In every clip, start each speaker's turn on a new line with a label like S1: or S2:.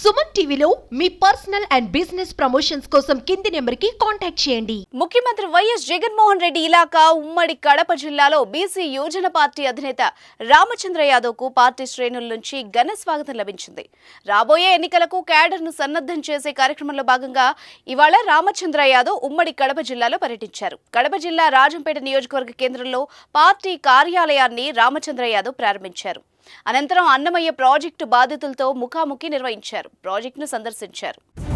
S1: సుమన్ టీవీలో మీ personal and business promotions కోసం కింది నెంబర్కి కాంటాక్ట్ చేయండి.
S2: ముఖ్యమంత్రి వైఎస్ జగన్మోహన్ రెడ్డి ఇలాకా ఉమ్మడి కడప జిల్లాలో బీసీ యోజన పార్టీ అధినేత రామచంద్ర యాదవ్కు పార్టీ శ్రేణుల నుంచి ఘన స్వాగతం లభించింది. రాబోయే ఎన్నికలకు క్యాడర్ను సన్నద్ధం చేసే కార్యక్రమంలో భాగంగా ఇవాళ రామచంద్ర యాదవ్ ఉమ్మడి కడప జిల్లాలో పర్యటించారు. కడప జిల్లా రాజంపేట నియోజకవర్గ కేంద్రంలో పార్టీ కార్యాలయాన్ని రామచంద్ర యాదవ్ ప్రారంభించారు. అనంతరం అన్నమయ్య ప్రాజెక్టు బాధితులతో ముఖాముఖి నిర్వహించారు. ప్రాజెక్టును సందర్శించారు.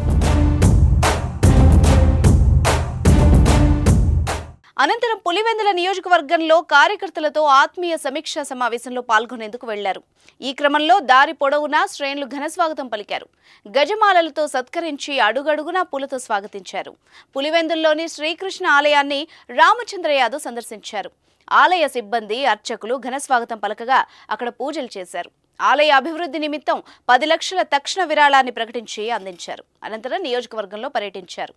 S2: అనంతరం పులివెందుల నియోజకవర్గంలో కార్యకర్తలతో ఆత్మీయ సమీక్షా సమావేశంలో పాల్గొనేందుకు వెళ్ళారు. ఈ క్రమంలో దారి పొడవునా శ్రేణులు ఘనస్వాగతం పలికారు. గజమాలలతో సత్కరించి అడుగడుగునా పూలతో స్వాగతించారు. పులివెందుల్లోని శ్రీకృష్ణ ఆలయాన్ని రామచంద్ర యాదవ్ సందర్శించారు. ఆలయ సిబ్బంది అర్చకులు ఘనస్వాగతం పలకగా అక్కడ పూజలు చేశారు. ఆలయ అభివృద్ధి నిమిత్తం పది లక్షల తక్షణ విరాళాన్ని ప్రకటించి అందించారు. అనంతరం నియోజకవర్గంలో పర్యటించారు.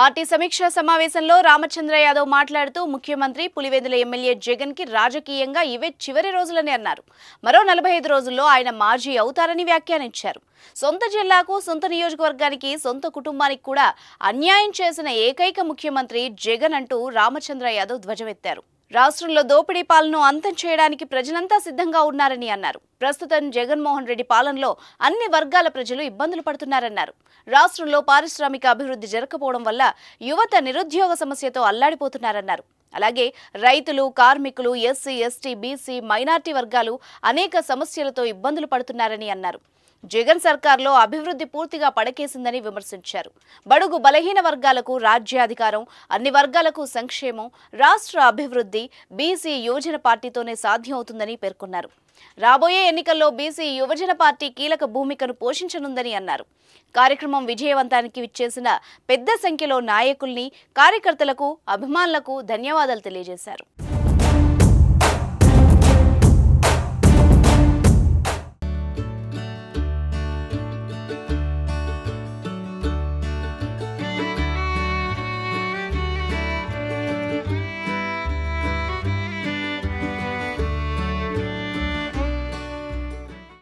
S2: పార్టీ సమీక్షా సమావేశంలో రామచంద్ర యాదవ్ మాట్లాడుతూ ముఖ్యమంత్రి పులివెందుల ఎమ్మెల్యే జగన్కి రాజకీయంగా ఇవే చివరి రోజులని అన్నారు. మరో నలభై ఐదు రోజుల్లో ఆయన మాజీ అవుతారని వ్యాఖ్యానించారు. సొంత జిల్లాకు సొంత నియోజకవర్గానికి సొంత కుటుంబానికి కూడా అన్యాయం చేసిన ఏకైక ముఖ్యమంత్రి జగన్ అంటూ రామచంద్ర యాదవ్ ధ్వజమెత్తారు. రాష్ట్రంలో దోపిడీ పాలన అంతం చేయడానికి ప్రజలంతా సిద్ధంగా ఉన్నారని అన్నారు. ప్రస్తుతం జగన్మోహన్ రెడ్డి పాలనలో అన్ని వర్గాల ప్రజలు ఇబ్బందులు పడుతున్నారన్నారు. రాష్ట్రంలో పారిశ్రామిక అభివృద్ధి జరగకపోవడం వల్ల యువత నిరుద్యోగ సమస్యతో అల్లాడిపోతున్నారన్నారు. అలాగే రైతులు కార్మికులు ఎస్సీ ఎస్టీ బీసీ మైనార్టీ వర్గాలు అనేక సమస్యలతో ఇబ్బందులు పడుతున్నారని అన్నారు. జగన్ సర్కార్లో అభివృద్ధి పూర్తిగా పడకేసిందని విమర్శించారు. బడుగు బలహీన వర్గాలకు రాజ్యాధికారం అన్ని వర్గాలకు సంక్షేమం రాష్ట్ర అభివృద్ధి బీసీ యువజన పార్టీతోనే సాధ్యమవుతుందని పేర్కొన్నారు. రాబోయే ఎన్నికల్లో బీసీ యువజన పార్టీ కీలక భూమికను పోషించనుందని అన్నారు. కార్యక్రమం విజయవంతానికి విచ్చేసిన పెద్ద సంఖ్యలో నాయకుల్ని కార్యకర్తలకు అభిమానులకు ధన్యవాదాలు తెలియజేశారు.